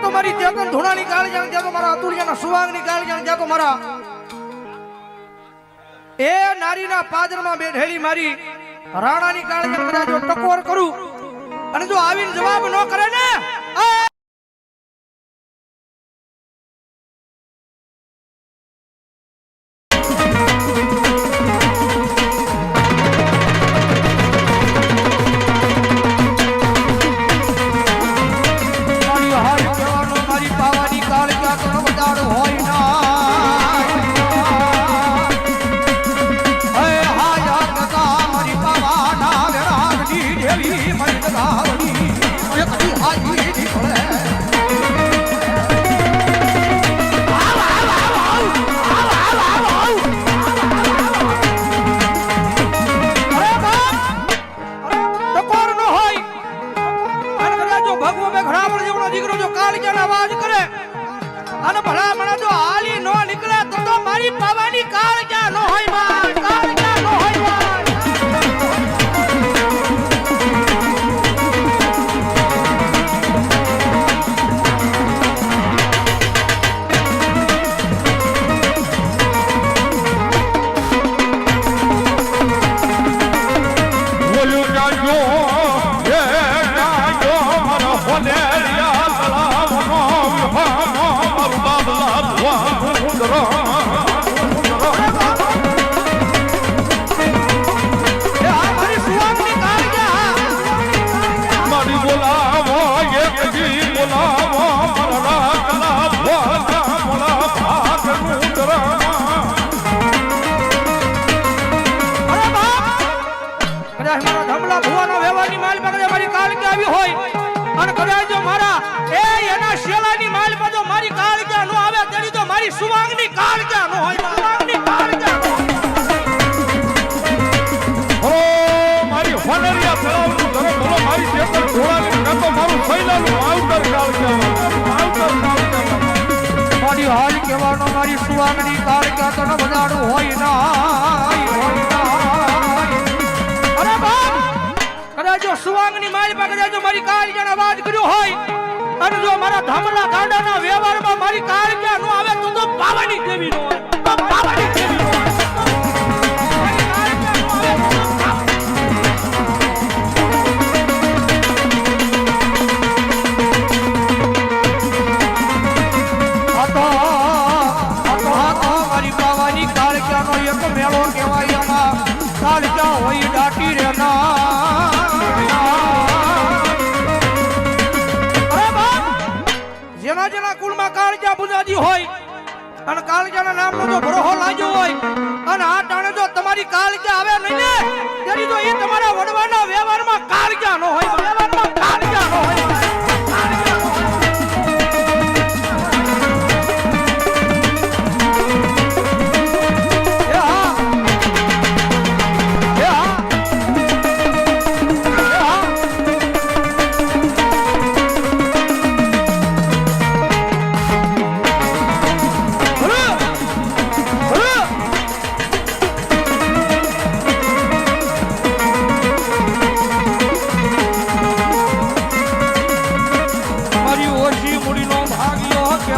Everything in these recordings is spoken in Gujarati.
જ્યાં તો મારી ચેતન ધૂણાની કાળી જાણ, જ્યાં તો મારા અતુલિયાના સુવાંગની કાળી જાણ, જ્યાં તો મારા એ નારીના પાદરમાં બેઠેલી મારી રાણાની કાળી જાણ જો ટકોર કરું અને જો આવીને જવાબ ન કરે ને ભલામણા જો હાલી નો નીકળે તો મારી પાવાની કાળજા વ્યવહારની માલ પકડે મારી કાળજા આવી હોય. અને કદાચ જો મારા એ એના શેલાની માલ પર જો મારી કાળજા નો આવે તેની તો મારી સુવાગની કાળજા નો હોય. સુવાંગની નો હોય. મારી હોનરિયા તળાવનું ધરો બોલો મારી ચેતન ઘોડાની કાં તો મારું સૈલાનું માવતર કાળ કહેવાય માવતર કાળ કહેવાય મારી હાલ કહેવાનો મારી સુવાગની કાળ ક્યાં તો મારી કાળ જાણ અવાજ કર્યો હોય, અને જો મારા ધામના ગાડાના વ્યવહારમાં મારી કાળ ક્યાં નો આવે તો તો પાવાની દેવી નો હોય. બુજાજી હોય, અને કાળજાના નામનો જો ભરોહો લાગ્યો હોય, અને આ ટાણે જો તમારી કાળજા આવે નહીં ને, તેની તો એ તમારા વડવાના વ્યવહારમાં કાળજા નો હોય, વ્યવહારમાં કાળજા નો હોય.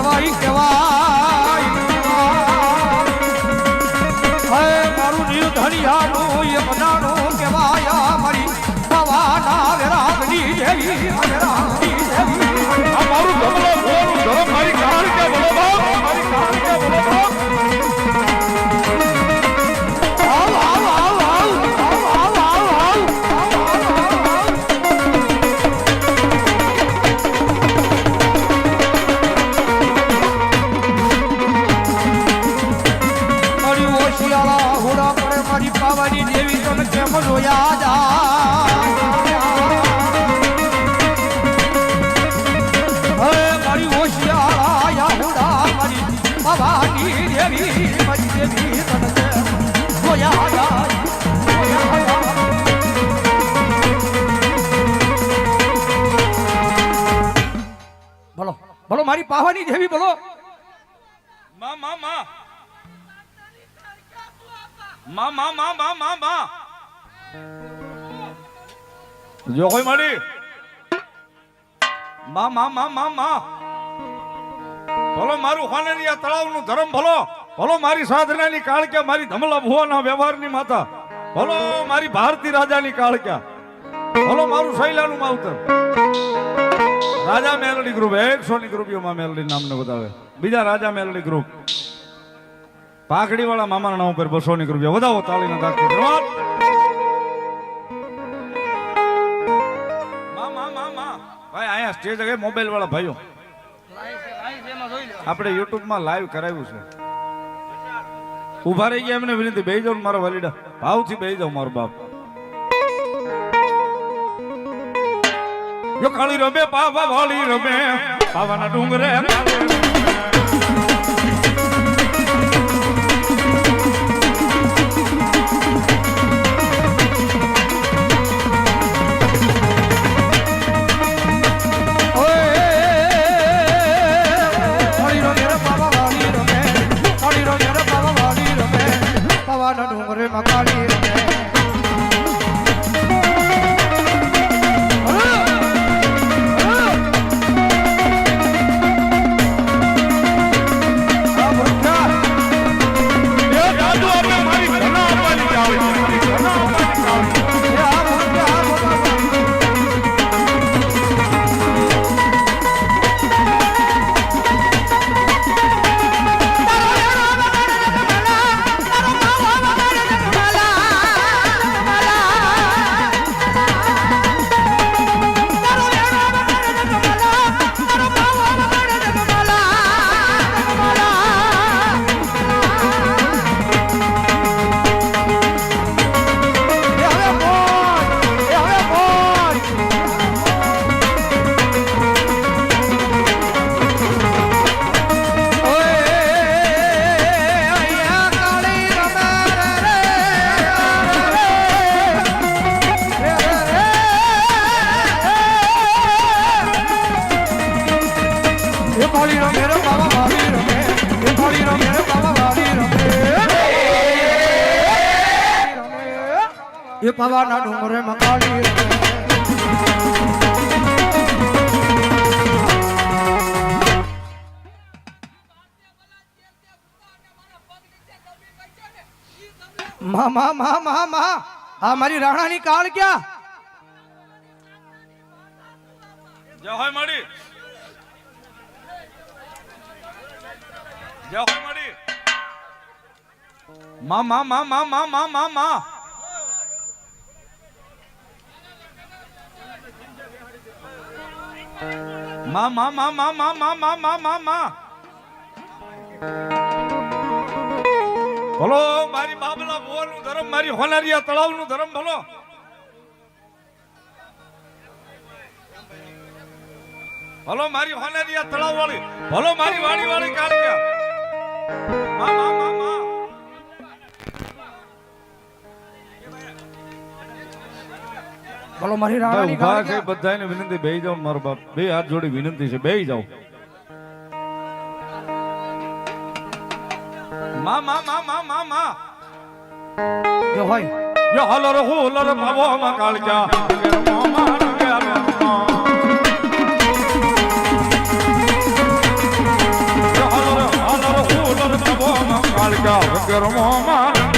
કહેવાય કેવા મારી પાવાની દેવી બોલો. માં જો કોઈ મળી માં માં માં માં માં. ભલો મારું હોનરિયા તળાવનું ધરમ ભલો. ભલો મારી સાધનાની કાળક્યા, મારી ધમલા ભુવાના વ્યવહારની માતા. ભલો મારી ભારતી રાજાની કાળક્યા. ભલો મારું શૈલાનું માવતર. રાજા મેલડી ગ્રુપ એકસો ની ગ્રુપીઓમાં મેલડી નામને બતાવે બીજા રાજા મેલડી ગ્રુપ પાઘડી વાળા મામાના નામ ઉપર બસો ની ગ્રુપિયા વધાવો, તાળીના અહીંયા સ્ટેજ આગળ મોબાઈલ વાળા ભાઈઓ. આપણે યુટ્યુબમાં લાઈવ કરાવ્યું છે. ઊભા રહી ગયા એમને વિનંતી બે ને મારા વાલીડા. ભાવથી બે જાઉં મારો બાપ. જો કાળી રમે પાવા વાળી રમે. પાવાના ડુંગરે ડુંગરે મકાળી રમે. એ પવાના ડુંગરે મકાળી મામા મામા મા આ મારી રાણાની કાળ ક્યાં? જય હોય માડી. જય હોય માડી. મા મા મા મા મા મા મા. મા મા મા મા મા મા મા મા મા મા મારી બાબલા બોરનું ધર્મ મારી હોનારિયા તળાવનું ધર્મ ભલો ભલો મારી હોનારિયા તળાવ વાળી ભલો મારી વાડી વાળી કાળિયા મા મા મા મા બોલો મારી રાણાની ઊભા ક્યાં? બધાને વિનંતી બેહી જાઓ ને મારો બાપ. બે હાથ જોડી વિનંતી છે બેહી જાઓ. મા મા મા મા મા મા. જો હોય. યો હલર હુલર ભવો માં કાળજા ગેર મોમા ગેર મોમા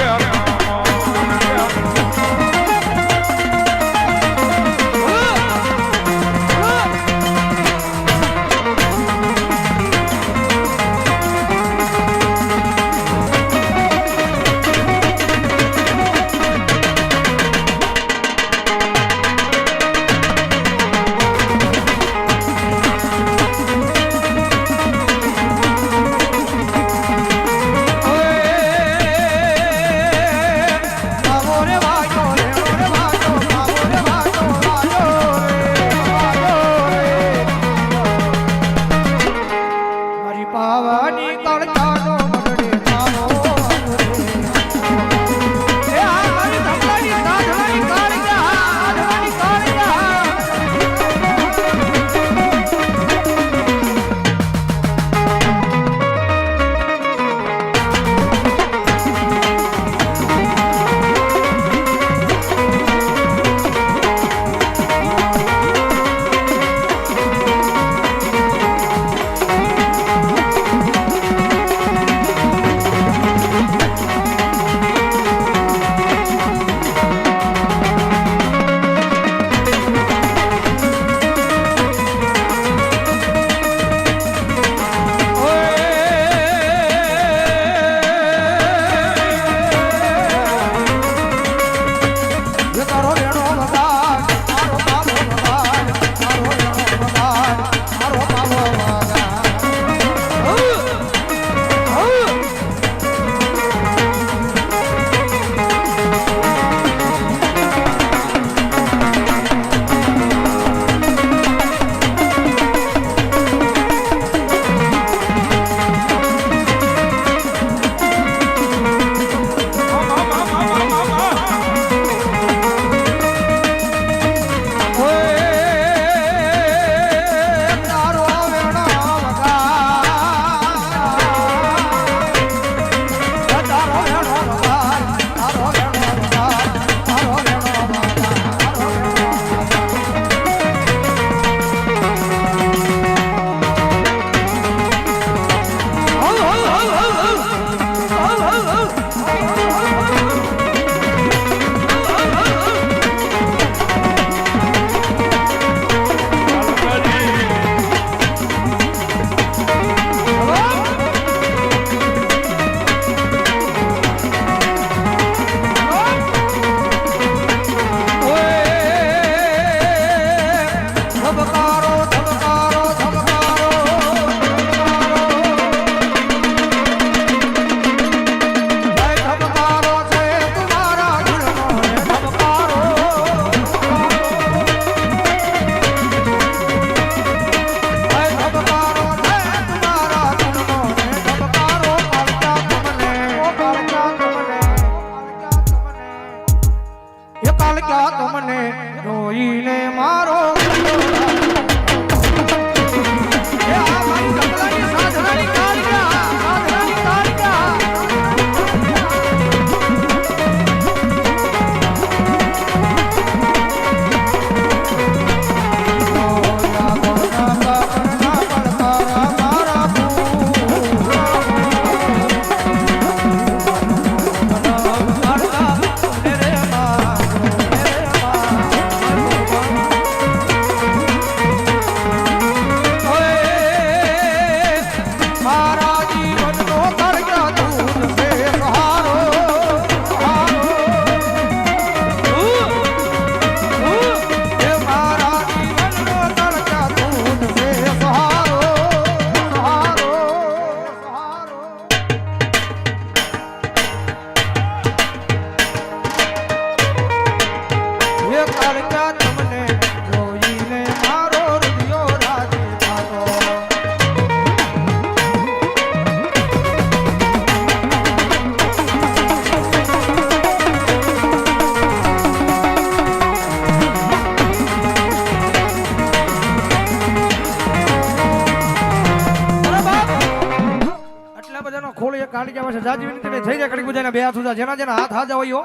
થઈ જાય કડી બધાના બે હાથ ઉજા જેના જેના હાથ હાજા હોય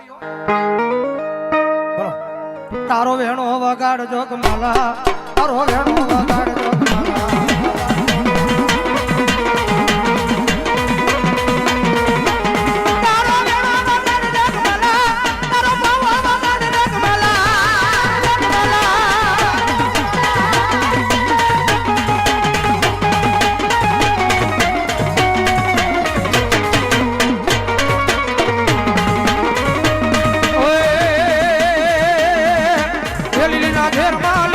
તારો વેણો વગાડ જોગ માલા. તારો વેણો વગાડ ના ઘેરમાં